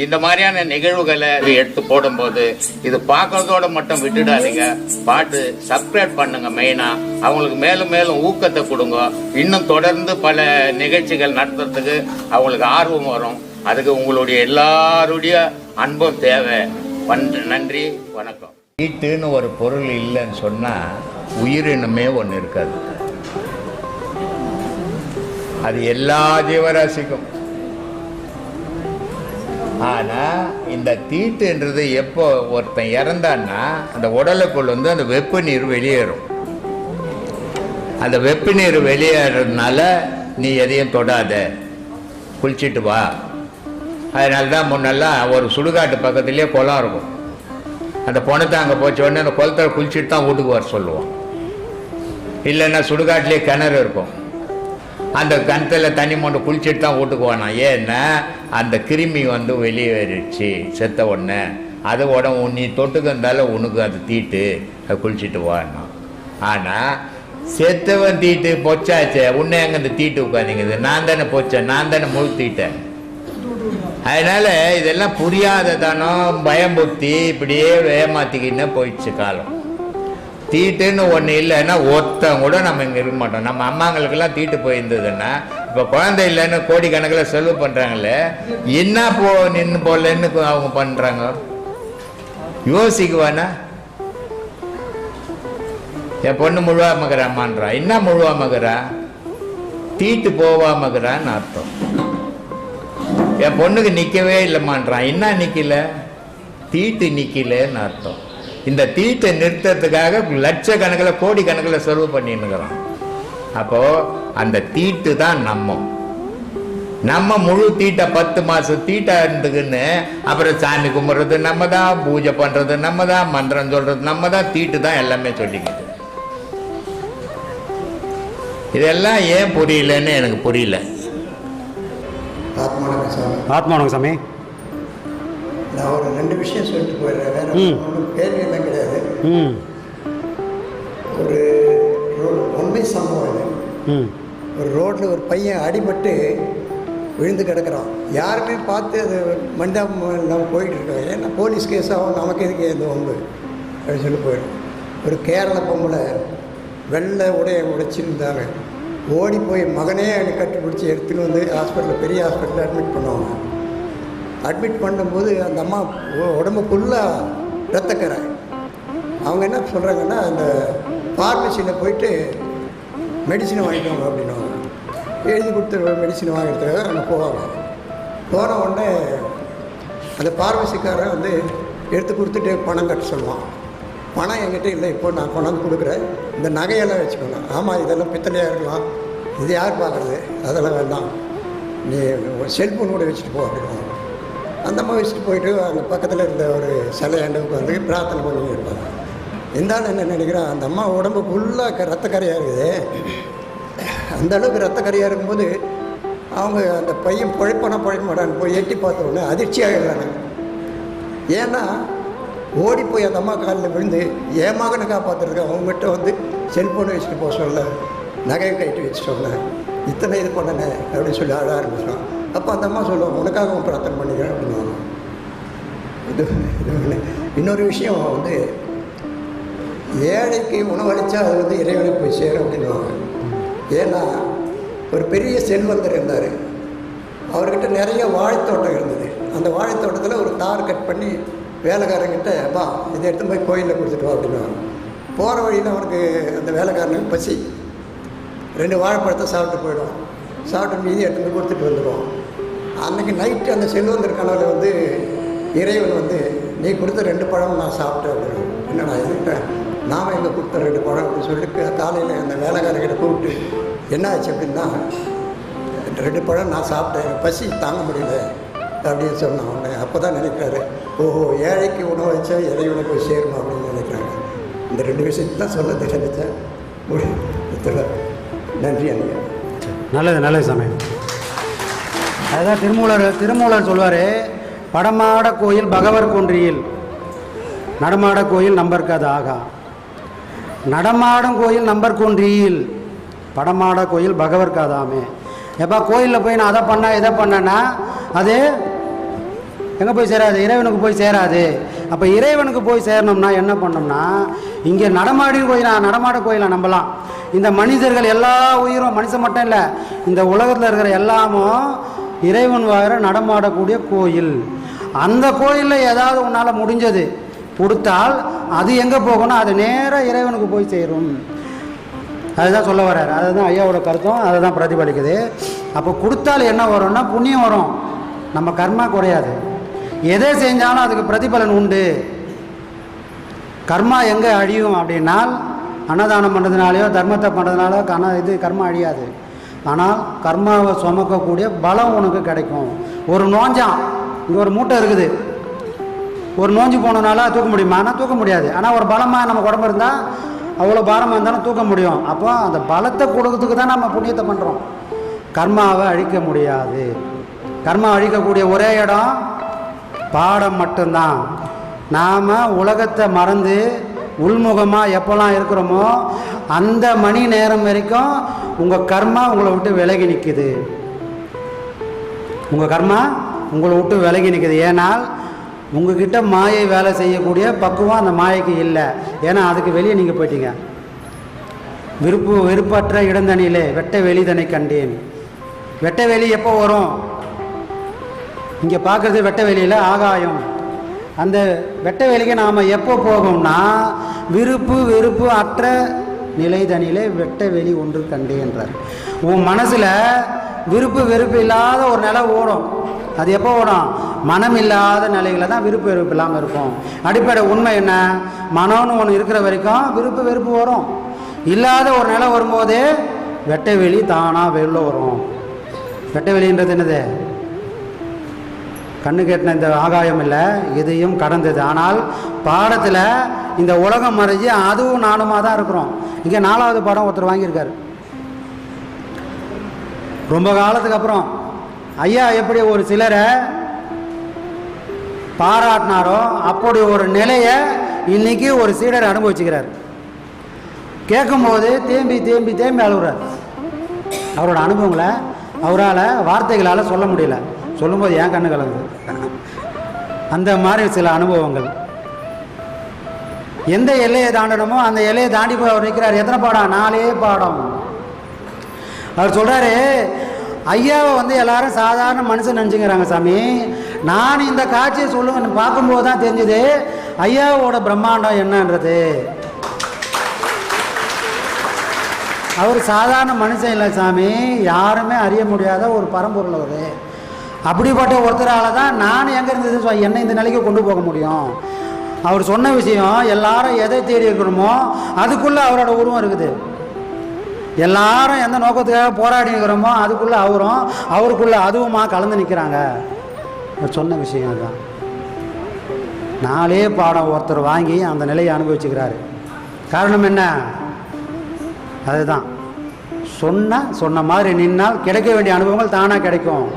இந்த மாதிரியான நிகழ்வுகளை எடுத்து போடும்போது இது பார்க்கறதோட மட்டும் விட்டுடாதீங்க. பாட்டு சப்ஸ்கிரைப் பண்ணுங்க மெயினா அவங்களுக்கு மேலும் மேலும் ஊக்கத்தை கொடுங்க. இன்னும் தொடர்ந்து பல நிகழ்ச்சிகள் நடத்துறதுக்கு அவங்களுக்கு ஆர்வம் வரும். அதுக்கு உங்களுடைய எல்லாருடைய அன்பும் தேவை. பண்ற- நன்றி வணக்கம். வீட்டுன்னு ஒரு பொருள் இல்லைன்னு சொன்னால் உயிரினமே ஒன்று இருக்காது. அது எல்லா ஜீவராசிக்கும். ஆனால் இந்த தீட்டுன்றது எப்போ ஒருத்தன் இறந்தான்னா அந்த உடலுக்குள்ள வந்து அந்த வெப்ப நீர் வெளியேறும். அந்த வெப்ப நீர் வெளியேறதுனால நீ எதையும் தொடாத. குளிச்சிட்டு வா. அதனால தான் முன்னெல்லாம் ஒரு சுடுகாட்டு பக்கத்துலேயே குளம் இருக்கும். அந்த பொணத்தை அங்கே போச்ச உடனே அந்த குளத்தில் குளிச்சுட்டு தான் வீட்டுக்கு வர சொல்லுவோம் இல்லைன்னா சுடுகாட்டிலே கிணறு இருக்கும். அந்த கிணத்துல தண்ணி மொண்டு குளிச்சுட்டு தான் வீட்டுக்கு போனான். ஏன்னா அந்த கிருமி வந்து வெளியேறிடுச்சு செத்த உடனே. அது உடம்பு நீ தொட்டுக்கு இருந்தாலும் உனக்கு அது தீட்டு அது குளிச்சுட்டு வாணும் ஆனால் செத்தவன் தீட்டு பொச்சாச்சே உன்னை எங்கே இந்த தீட்டு உட்காந்துங்குது நான் தானே பொச்சேன் நான் தானே முழு தீட்டேன் இதெல்லாம் புரியாததானோ பயம்புத்தி இப்படியே ஏமாத்திக்கின்னு போயிடுச்சு காலம். தீட்டுன்னு ஒன்று இல்லைன்னா ஒருத்தன் கூட நம்ம இங்கே இருக்க மாட்டோம். நம்ம அம்மாங்களுக்கெல்லாம் தீட்டு போயிருந்ததுன்னா இப்போ குழந்தை இல்லைன்னு கோடிக்கணக்கில் செலவு பண்ணுறாங்களே என்ன போ நின்று போடலன்னு அவங்க பண்ணுறாங்க யோசிக்குவானா? என் பொண்ணு முழுவாமக்கிறா அம்மான்றா. என்ன முழுவாமக்கிறா தீட்டு போவாமக்கிறான்னு அர்த்தம். என் பொண்ணுக்கு நிற்கவே இல்லைம்மான்றான். என்ன நிற்கல தீட்டு நிற்கலன்னு அர்த்தம். இந்த தீட்டை நிறுத்தத்துக்காக லட்சக்கணக்கில் கோடி கணக்கில் செலவு பண்ணின்னுக்கிறோம் அப்போது அந்த தீட்டு தான் நம்ம. நம்ம முழு தீட்டை பத்து மாதம் தீட்டா இருந்துக்குன்னு அப்புறம் சாமி கும்பிட்றது நம்ம தான் பூஜை பண்ணுறது நம்ம தான் மந்திரம் சொல்கிறது நம்ம தான் தீட்டு தான் எல்லாமே சொல்லிக்கிட்டு. இதெல்லாம் ஏன் புரியலன்னு எனக்கு புரியல. ஆத்மானங்க சாமி. நான் ஒரு ரெண்டு விஷயம் சொல்லிட்டு போயிடுறேன். வேற. ஒன்றும் கேள்வி எல்லாம் கிடையாது. ஒரு உண்மை சம்பவம் ம். ஒரு ரோட்டில் ஒரு பையன் அடிபட்டு விழுந்து கிடக்குறான். யாருமே பார்த்து அது மனிதாபம் இல்லாமல் போயிட்டு இருக்கோம் ஏன்னா போலீஸ் கேஸ் ஆகும் நமக்கு எதுக்கு இந்த வம்பு அப்படின்னு சொல்லி போயிடும் ஒரு கேரள பொம்பளை வெள்ளை உடைய உடைச்சிருந்தாங்க. ஓடி போய் மகனே எனக்கு கட்டுப்பிடிச்சி எடுத்துன்னு வந்து ஹாஸ்பிட்டலில் பெரிய ஹாஸ்பிட்டலில் அட்மிட் பண்ணுவாங்க. அட்மிட் பண்ணும்போது அந்த அம்மா உடம்பு ஃபுல்லாக ரத்தக்கரை அவங்க என்ன சொல்கிறாங்கன்னா அந்த ஃபார்மசியில் போயிட்டு மெடிசனை வாங்கிக்கோங்க அப்படின்னு எழுதி கொடுத்த மெடிசன் வாங்கிறதுக்காக அங்கே போவாங்க போன உடனே அந்த பார்மசிக்காரன் வந்து எடுத்து கொடுத்துட்டு பணம் கட்ட சொல்லுவான். பணம் என்கிட்ட இல்லை இப்போ நான் கொண்டாந்து கொடுக்குறேன். இந்த நகையெல்லாம் வச்சுக்கணும் ஆமாம் இதெல்லாம் பித்தளையாக இருக்கலாம். இது யார் பார்க்குறது? அதெல்லாம் வேண்டாம். நீ செல்ஃபோன் கூட வச்சுட்டு போ அப்படின்னு அந்த அம்மா வச்சுட்டு போயிட்டு அங்கே பக்கத்தில் இருந்த ஒரு சிலையாண்ட உட்காந்து பிரார்த்தனை பண்ணி இருப்பாங்க. இந்த ஆள் என்ன நினைக்கிறான் அந்த அம்மா உடம்பு ஃபுல்லாக ரத்தக்கரையாக இருக்குது. அந்த அளவுக்கு ரத்தக்கரையாக இருக்கும்போது அவங்க அந்த பையன் பழைப்பானா பிழைக்க மாட்டான்னு போய் எட்டி பார்த்த உடனே அதிர்ச்சி ஏன்னா ஓடி போய் அந்த அம்மா காலில் விழுந்து என் மகனை காப்பாற்றுருக்கேன் அவங்ககிட்ட வந்து செல்ஃபோனை வச்சுட்டு போக சொல்ல நகையை கைட்டு வச்சு சொன்னேன் இத்தனை இது பண்ணனே அப்படின்னு சொல்லி ஆட ஆரம்பிச்சான் அப்போ அந்த அம்மா சொல்லுவாங்க உனக்காக அவன் பிரார்த்தனை பண்ணிக்கிறேன் அப்படின்னுவாங்க. இது இது இன்னொரு விஷயம் வந்து ஏழைக்கு உணவளித்தா அது வந்து இறைவனுக்கு போய் சேரும் அப்படின்னு ஏன்னா ஒரு பெரிய செல்வந்தர் இருந்தார். அவர்கிட்ட நிறைய வாழைத்தோட்டம் இருந்தது. அந்த வாழைத்தோட்டத்தில் ஒரு தார் கட் பண்ணி வேலைக்காரங்கிட்ட பா இதை எடுத்து போய் கோயிலில் கொடுத்துட்டு வா அப்படின்னுவாங்க. போகிற வழியில் அவனுக்கு அந்த வேலைக்காரனுக்கு பசி. ரெண்டு வாழைப்பழத்தை சாப்பிட்டு போயிடும் சாப்பிட்டு மீதி எடுத்துகிட்டு கொடுத்துட்டு வந்துடுவான் அன்றைக்கி நைட்டு அந்த செல்வந்தர் கனவில் வந்து இறைவன் வந்து நீ கொடுத்த ரெண்டு பழம் நான் சாப்பிட்டேன் அப்படின்னு என்னடா இது நாம் எங்கே கொடுத்த ரெண்டு பழம்? அப்படின்னு சொல்லிட்டு காலையில் அந்த வேலைக்காரர்கிட்ட கூப்பிட்டு என்ன ஆச்சு அப்படின்னா ரெண்டு பழம் நான் சாப்பிட்டேன். பசி தாங்க முடியல. அப்படின்னு சொன்னான் உடனே அப்போ தான் நினைக்கிறாரு ஓஹோ ஏழைக்கு உணவு வச்சா இறைவனை போய் சேரும்? அப்படின்னு நினைக்கிறாங்க. இந்த ரெண்டு விஷயத்தை தான் சொல்ல தெரிஞ்சேன். நன்றி அண்ணா. நல்லது நல்லது சமயம் அதுதான் திருமூலர் திருமூலர் சொல்வார் படமாட கோயில் பகவர் குன்றியில் நடமாட கோயில் நம்பர்க்காது ஆகா. நடமாடும் கோயில் நம்பர் குன்றியில் படமாட கோயில் பகவர்காதாமே எப்பா கோயிலில் போய் நான் அதை பண்ணேன் இதை பண்ணேன்னா அது எங்கே போய் சேராது? இறைவனுக்கு போய் சேராது. அப்போ இறைவனுக்கு போய் சேரணும்னா என்ன பண்ணோம்னா இங்கே நடமாடி கோயிலா நடமாட கோயிலை நம்பலாம். இந்த மனிதர்கள் எல்லா உயிரும் மனுஷன் மட்டும் இல்லை இந்த உலகத்தில் இருக்கிற எல்லாமும் இறைவன் வாயிற நடமாடக்கூடிய கோயில். அந்த கோயிலில் ஏதாவது உன்னால் முடிஞ்சது கொடுத்தால் அது எங்கே போகணும் அது நேராக இறைவனுக்கு போய் சேரும். அதுதான் சொல்ல வர்றாரு. அதுதான் ஐயாவோட கருத்தும் அதை தான் பிரதிபலிக்குது. அப்போ கொடுத்தால் என்ன வரும்னா புண்ணியம் வரும். நம்ம கர்மா குறையாது. எதை செஞ்சாலும் அதுக்கு பிரதிபலன் உண்டு. கர்மா எங்கே அழியும் அப்படின்னால் அன்னதானம் பண்ணுறதுனாலையோ தர்மத்தை பண்ணுறதுனாலோ கண இது கர்மா அழியாது. ஆனால் கர்மாவை சுமக்கக்கூடிய பலம் உனக்கு கிடைக்கும். ஒரு நோஞ்சான் இங்கே ஒரு மூட்டை இருக்குது. ஒரு நோஞ்சு போனனால தூக்க முடியுமா? ஆனால் தூக்க முடியாது. ஆனால் ஒரு பலமாக நம்ம உடம்பு இருந்தால் அவ்வளோ பாரமாக இருந்தாலும் தூக்க முடியும். அப்போ அந்த பலத்தை கொடுக்கறதுக்கு தான் நம்ம புண்ணியத்தை பண்ணுறோம் கர்மாவை அழிக்க முடியாது. கர்மா அழிக்கக்கூடிய ஒரே இடம் பாடம் மட்டும்தான். நாம் உலகத்தை மறந்து உள்முகமாக எப்போல்லாம் இருக்கிறோமோ அந்த மணி நேரம் வரைக்கும் உங்கள் கர்மா உங்களை விட்டு விலகி நிற்குது உங்கள் கர்மா உங்களை விட்டு விலகி நிற்குது ஏனால் உங்ககிட்ட மாயை வேலை செய்யக்கூடிய பக்குவம் அந்த மாயைக்கு இல்லை. ஏன்னா அதுக்கு வெளியே நீங்கள் போயிட்டீங்க. விருப்பு விருப்பற்ற இடந்தனியிலே வெட்ட வெளிதனை கண்டேன். வெட்ட வெளி எப்போ வரும்? இங்கே பார்க்குறது வெட்ட வெளியில் ஆகாயம். அந்த வெட்ட வெளிக்கு நாம் எப்போ போகும்னா விருப்பு வெறுப்பு அற்ற நிலைதனிலே வெட்ட வெளி ஒன்று கண்டேன்றார் உன் மனசில் விருப்பு வெறுப்பு இல்லாத ஒரு நிலை ஓடும். அது எப்போ ஓடும்? மனம் இல்லாத நிலையில தான் விருப்பு வெறுப்பு இல்லாமல் இருக்கும். அடிப்படை உண்மை என்ன? மனம்னு ஒன்று இருக்கிற வரைக்கும் விருப்பு வெறுப்பு வரும். இல்லாத ஒரு நிலை வரும்போதே வெட்ட வெளி தானாக வெளில வரும். வெட்ட வெளின்றது என்னது? கண்ணு கேட்டின இந்த ஆகாயம் இல்லை இதையும் கடந்தது. ஆனால் பாடத்தில் இந்த உலகம் மறைஞ்சு அதுவும் நானுமாக தான் இருக்கிறோம். இங்கே நாலாவது பாடம் ஒருத்தர் வாங்கியிருக்காரு. ரொம்ப காலத்துக்கு அப்புறம் ஐயா எப்படி ஒரு சிலரை பாராட்டினாரோ அப்படி ஒரு நிலையை இன்னைக்கு ஒரு சீடர் அனுபவிச்சுக்கிறார். கேட்கும்போது தேம்பி தேம்பி தேம்பி அழுகுறார். அவரோட அனுபவங்களை அவரால் வார்த்தைகளால் சொல்ல முடியல. சொல்லும்போது ஏன் கண்ணு கலங்குது. அந்த மாதிரி சில அனுபவங்கள். எந்த எல்லையை தாண்டணுமோ அந்த எல்லையை தாண்டி போய் அவர் நிற்கிறார் எத்தனை பாடம் நாலே பாடம். அவர் சொல்கிறாரு ஐயாவை வந்து எல்லாரும் சாதாரண மனுஷன் நினச்சிங்கிறாங்க சாமி. நான் இந்த காட்சியை சொல்லுங்க பார்க்கும்போது தான் தெரிஞ்சுது ஐயாவோட பிரம்மாண்டம் என்னன்றது. அவர் சாதாரண மனுஷன் இல்லை சாமி. யாருமே அறிய முடியாத ஒரு பரம்பொருள் அவர். அப்படிப்பட்ட ஒருத்தரால் தான் நான் எங்கே இருந்தது என்னை இந்த நிலைக்கு கொண்டு போக முடியும். அவர் சொன்ன விஷயம் எல்லாரும் எதை தேடி இருக்கிறோமோ அதுக்குள்ளே அவரோட உருவம் இருக்குது. எல்லாரும் எந்த நோக்கத்துக்காக போராடி இருக்கிறோமோ அதுக்குள்ளே அவரும் அவருக்குள்ளே அதுவுமா கலந்து நிற்கிறாங்க அவர் சொன்ன விஷயம் அதுதான். நாலே பாடம் ஒருத்தர் வாங்கி அந்த நிலையை அனுபவிச்சுக்கிறாரு. காரணம் என்ன? அதுதான். சொன்ன சொன்ன மாதிரி நின்னால் கிடைக்க வேண்டிய அனுபவங்கள் தானாக கிடைக்கும்.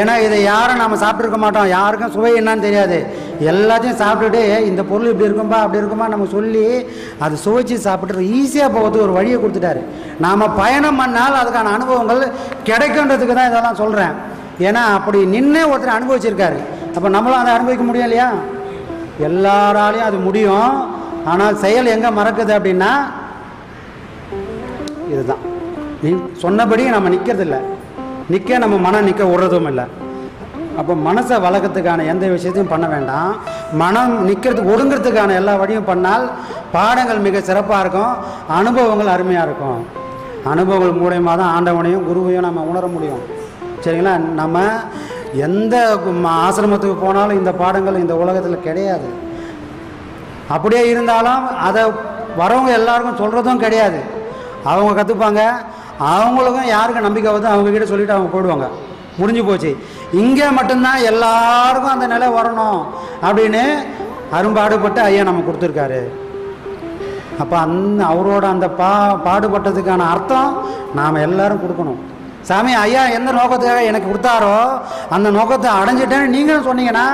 ஏன்னா இதை யாரும் நாம் சாப்பிட்ருக்க மாட்டோம். யாருக்கும் சுவை என்னன்னு தெரியாது. எல்லாத்தையும் சாப்பிட்டுட்டு இந்த பொருள் இப்படி இருக்கும்பா அப்படி இருக்குமா நம்ம சொல்லி அது சுவைச்சு சாப்பிட்டு ஈஸியாக போகிறதுக்கு ஒரு வழியை கொடுத்துட்டாரு. நாம் பயணம் பண்ணால் அதுக்கான அனுபவங்கள் கிடைக்குன்றதுக்கு தான் இதெல்லாம் சொல்கிறேன் ஏன்னா அப்படி நின்று ஒருத்தர் அனுபவிச்சிருக்காரு. அப்போ நம்மளும் அதை அனுபவிக்க முடியும் இல்லையா? எல்லாராலையும் அது முடியும். ஆனால் செயல் எங்கே மறக்குது அப்படின்னா இதுதான். நீ சொன்னபடி நம்ம நிற்கிறது இல்லை நிற்க நம்ம மனம் நிற்க விடுறதும் இல்லை. அப்போ மனசை வளர்க்கறதுக்கான எந்த விஷயத்தையும் பண்ண வேண்டாம். மனம் நிற்கிறதுக்கு ஒடுங்கிறதுக்கான எல்லா வழியும் பண்ணால் பாடங்கள் மிக சிறப்பாக இருக்கும். அனுபவங்கள் அருமையாக இருக்கும். அனுபவங்கள் மூலயமா தான் ஆண்டவனையும் குருவையும் நம்ம உணர முடியும். சரிங்களா? நம்ம எந்த ஆசிரமத்துக்கு போனாலும் இந்த பாடங்கள் இந்த உலகத்தில் கிடையாது. அப்படியே இருந்தாலும் அதை வரவங்க எல்லாருக்கும் சொல்கிறதும் கிடையாது. அவங்க கற்றுப்பாங்க அவங்களுக்கும் யாருக்கு நம்பிக்கை வருதோ அவங்க கிட்ட சொல்லிட்டு அவங்க போயிடுவாங்க முடிஞ்சு போச்சு. இங்கே மட்டும்தான் எல்லாருக்கும் அந்த நிலை வரணும் அப்படின்னு அரும்பாடுபட்டு ஐயா நம்ம கொடுத்துருக்காரு. அப்போ அந்த அவரோட அந்த பா பாடுபட்டதுக்கான அர்த்தம் நாம் எல்லாரும் கொடுக்கணும். சாமி ஐயா எந்த நோக்கத்துக்காக எனக்கு கொடுத்தாரோ அந்த நோக்கத்தை அடைஞ்சிட்டேன்னு நீங்களும் சொன்னீங்கன்னா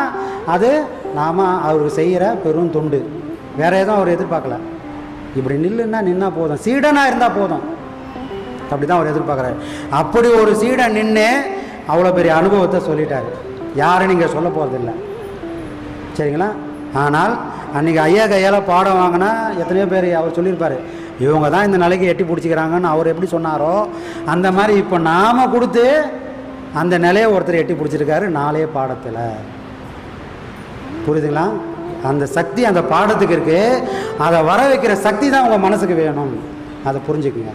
அது நாம் அவருக்கு செய்கிற பெரும் தொண்டு. வேற எதுவும் அவர் எதிர்பார்க்கல. இப்படி நில்லுன்னா நின்னா போதும். சீடனாக இருந்தால் போதும். அப்படி தான் அவர் எதிர்பார்க்குறாரு. அப்படி ஒரு சீடை நின்று அவ்வளோ பெரிய அனுபவத்தை சொல்லிட்டார். யாரும் நீங்கள் சொல்ல போகிறதில்ல சரிங்களா? ஆனால் அன்றைக்கி ஐயா கையால் பாடம் வாங்கினா எத்தனையோ பேர் அவர் சொல்லியிருப்பார். இவங்க தான் இந்த நிலைக்கு எட்டி பிடிச்சிக்கிறாங்கன்னு அவர் எப்படி சொன்னாரோ அந்த மாதிரி இப்போ நாம் கொடுத்து அந்த நிலையை ஒருத்தர் எட்டி பிடிச்சிருக்காரு நாளே பாடத்தில். புரியுதுங்களா? அந்த சக்தி அந்த பாடத்துக்கு இருக்குது அதை வர வைக்கிற சக்தி தான் உங்கள் மனசுக்கு வேணும். அதை புரிஞ்சுக்குங்க.